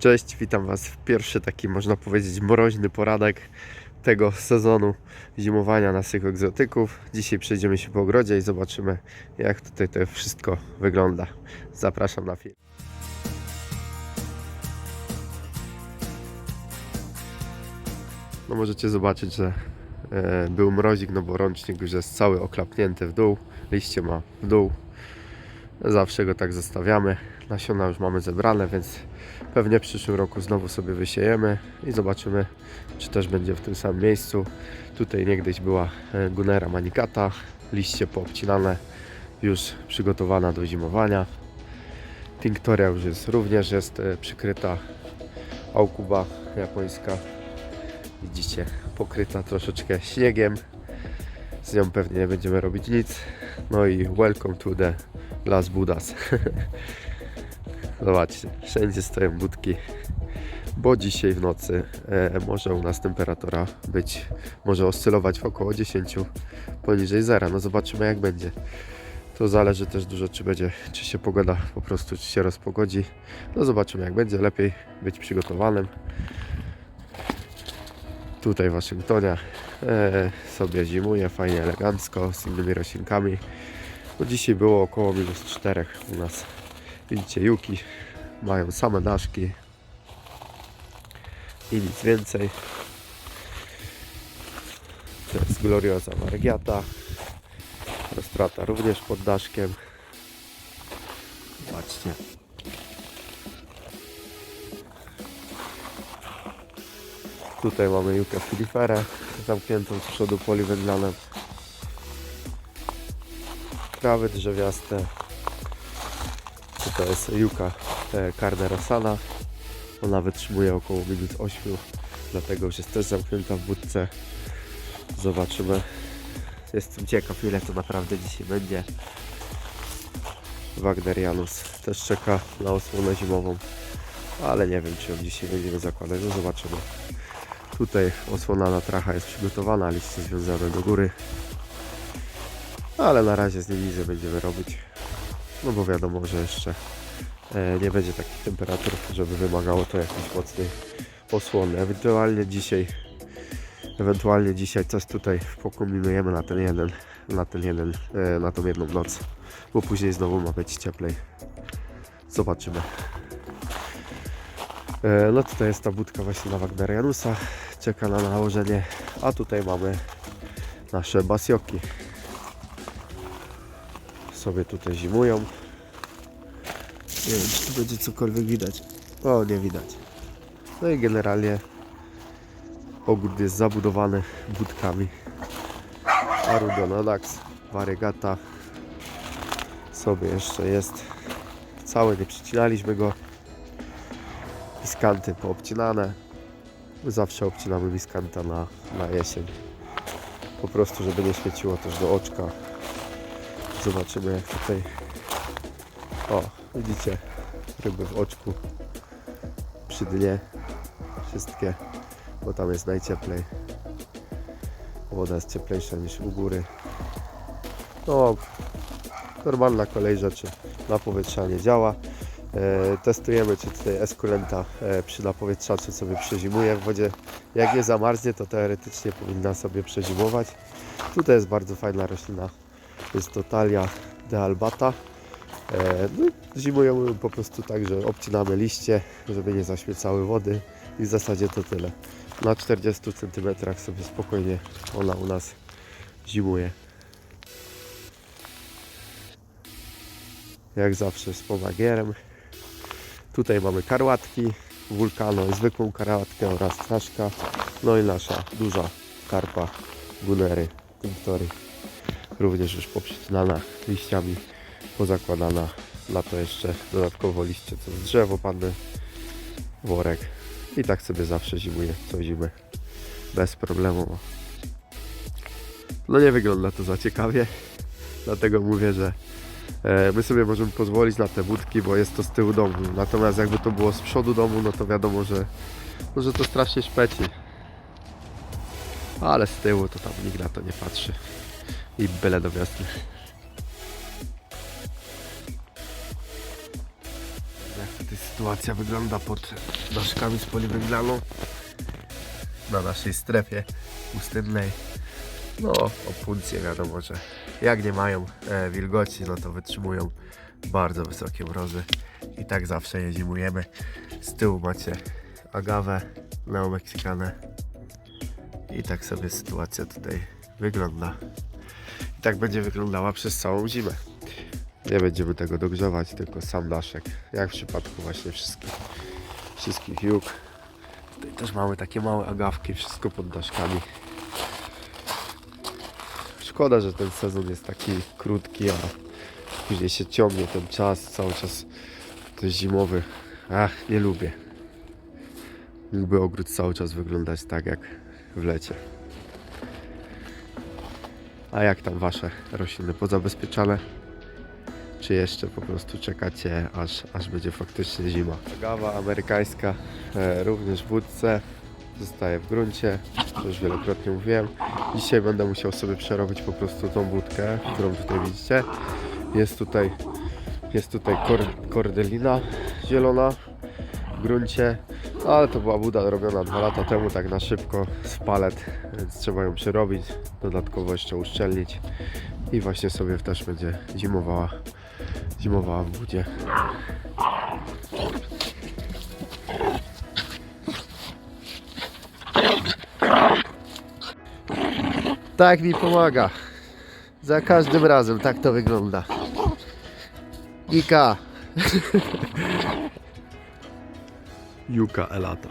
Cześć, witam Was w pierwszy taki, można powiedzieć, mroźny poranek tego sezonu zimowania naszych egzotyków. Dzisiaj przejdziemy się po ogrodzie i zobaczymy, jak tutaj to wszystko wygląda. Zapraszam na film. No możecie zobaczyć, że e, był mrozik, no bo rącznik już jest cały oklapnięty w dół, liście ma w dół. Zawsze go tak zostawiamy. Nasiona już mamy zebrane, więc pewnie w przyszłym roku znowu sobie wysiejemy i zobaczymy, czy też będzie w tym samym miejscu. Tutaj niegdyś była e, Gunera manikata, liście poobcinane, już przygotowana do zimowania. Tinktoria już jest również jest e, przykryta aukuba japońska. Widzicie, pokryta troszeczkę śniegiem. Z nią pewnie nie będziemy robić nic. No i welcome to the Las Budas. Zobaczcie, wszędzie stoją budki, bo dzisiaj w nocy e, może u nas temperatura być, może oscylować w około 10 poniżej zera. No zobaczymy jak będzie. To zależy też dużo, czy będzie, czy się pogoda po prostu, czy się rozpogodzi. No zobaczymy jak będzie. Lepiej być przygotowanym. Tutaj w Waszyngtonie e, sobie zimuje fajnie, elegancko, z innymi roślinkami. No dzisiaj było około minus 4 u nas. Widzicie, juki mają same daszki i nic więcej. To jest Gloriosa Margiata. Rostrata również pod daszkiem. Zobaczcie. Tutaj mamy Jukę Filiferę zamkniętą z przodu poliwędlanem. Trawy drzewiaste. To jest Juka e, Carne Rossana. Ona wytrzymuje około minut 8, dlatego już jest też zamknięta w budce. Zobaczymy. Jestem ciekaw ile to naprawdę dzisiaj będzie. Wagnerianus też czeka na osłonę zimową, ale nie wiem czy ją dzisiaj będziemy zakładać, no zobaczymy. Tutaj osłona na tracha jest przygotowana, liście związane do góry. Ale na razie z nim nic nie będziemy robić. No bo wiadomo, że jeszcze e, nie będzie takich temperatur, żeby wymagało to jakiejś mocnej osłony. Ewentualnie dzisiaj ewentualnie dzisiaj coś tutaj pokombinujemy na ten jeden na ten jeden, e, na tą jedną noc. Bo później znowu ma być cieplej. Zobaczymy. E, no tutaj jest ta budka właśnie na Wagnerianusa. Czeka na nałożenie. A tutaj mamy nasze basioki sobie tutaj zimują. Nie wiem, czy tu będzie cokolwiek widać. O, nie widać. No i generalnie ogród jest zabudowany budkami. Arudonodax, variegata sobie jeszcze jest. Cały nie przycinaliśmy go. Miskanty poobcinane. Zawsze obcinamy miskanta na, na jesień. Po prostu, żeby nie świeciło też do oczka. Zobaczymy jak tutaj. O, widzicie ryby w oczku przy dnie. Wszystkie, bo tam jest najcieplej. Woda jest cieplejsza niż u góry. No, normalna kolej rzeczy. Napowietrzanie działa. E, testujemy, czy tutaj eskulenta e, przy napowietrzaczu sobie przezimuje w wodzie. Jak nie zamarznie, to teoretycznie powinna sobie przezimować. Tutaj jest bardzo fajna roślina jest to talia de albata. E, no, zimują ją po prostu tak, że obcinamy liście, żeby nie zaśmiecały wody i w zasadzie to tyle. Na 40 cm sobie spokojnie ona u nas zimuje. Jak zawsze z pomagierem. Tutaj mamy karłatki, wulkano zwykłą karłatkę oraz traszka. No i nasza duża karpa gunery, tinktory również już poprzycinana liściami, pozakładana na to jeszcze dodatkowo liście co z drzewo padły, worek i tak sobie zawsze zimuje co zimę bez problemu. No nie wygląda to za ciekawie, dlatego mówię, że e, my sobie możemy pozwolić na te budki, bo jest to z tyłu domu. Natomiast jakby to było z przodu domu, no to wiadomo, że, no, że to strasznie szpeci. Ale z tyłu to tam nikt na to nie patrzy i byle do wiosny. Jak jest sytuacja wygląda pod daszkami z poliwęglaną na naszej strefie pustynnej. No, opuncje wiadomo, że jak nie mają e, wilgoci, no to wytrzymują bardzo wysokie mrozy i tak zawsze je zimujemy. Z tyłu macie agawę neomeksykanę i tak sobie sytuacja tutaj wygląda. Tak będzie wyglądała przez całą zimę. Nie będziemy tego dogrzewać, tylko sam daszek, jak w przypadku właśnie wszystkich, wszystkich juk. Tutaj też mamy takie małe agawki, wszystko pod daszkami. Szkoda, że ten sezon jest taki krótki, a później się ciągnie ten czas, cały czas ten zimowy. Ach, nie lubię. Mógłby ogród cały czas wyglądać tak jak w lecie. A jak tam wasze rośliny pozabezpieczane? Czy jeszcze po prostu czekacie, aż, aż będzie faktycznie zima? Gawa amerykańska e, również w budce zostaje w gruncie, to już wielokrotnie mówiłem. Dzisiaj będę musiał sobie przerobić po prostu tą budkę, którą tutaj widzicie. Jest tutaj, jest tutaj kor, kordelina zielona w gruncie, ale to była buda robiona dwa lata temu, tak na szybko z palet, więc trzeba ją przerobić, dodatkowo jeszcze uszczelnić i właśnie sobie też będzie zimowała, zimowała w budzie. Tak mi pomaga. Za każdym razem tak to wygląda. Ika. Juka Elata.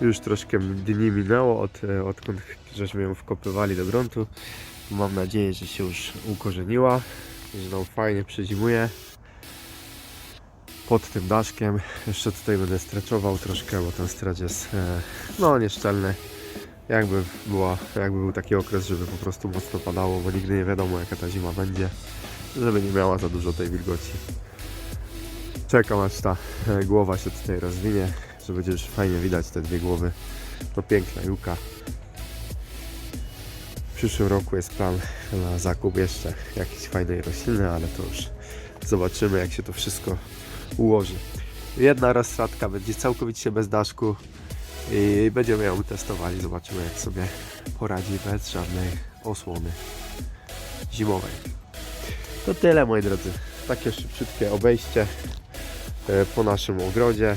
Już troszkę dni minęło od, e, odkąd żeśmy ją wkopywali do gruntu. Mam nadzieję, że się już ukorzeniła, że nam fajnie przezimuje pod tym daszkiem. Jeszcze tutaj będę streczował troszkę, bo ten strecz jest e, no nieszczelny. Jakby, była, jakby był taki okres, żeby po prostu mocno padało, bo nigdy nie wiadomo jaka ta zima będzie, żeby nie miała za dużo tej wilgoci. Czekam aż ta e, głowa się tutaj rozwinie, że będzie już fajnie widać te dwie głowy. To piękna juka. W przyszłym roku jest plan na zakup jeszcze jakiejś fajnej rośliny, ale to już zobaczymy jak się to wszystko ułoży. Jedna rozsadka będzie całkowicie bez daszku i będziemy ją testowali. Zobaczymy jak sobie poradzi bez żadnej osłony zimowej. To tyle moi drodzy. Takie szybciutkie obejście po naszym ogrodzie,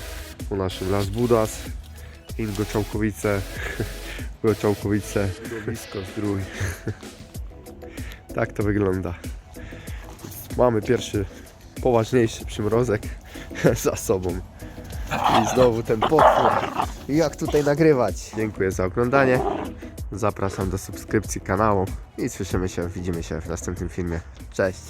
po naszym Las Budas, Ingo Czałkowice, Czałkowice, blisko zdrój. tak to wygląda. Mamy pierwszy poważniejszy przymrozek za sobą. I znowu ten potwór. Jak tutaj nagrywać? Dziękuję za oglądanie. Zapraszam do subskrypcji kanału i słyszymy się, widzimy się w następnym filmie. Cześć!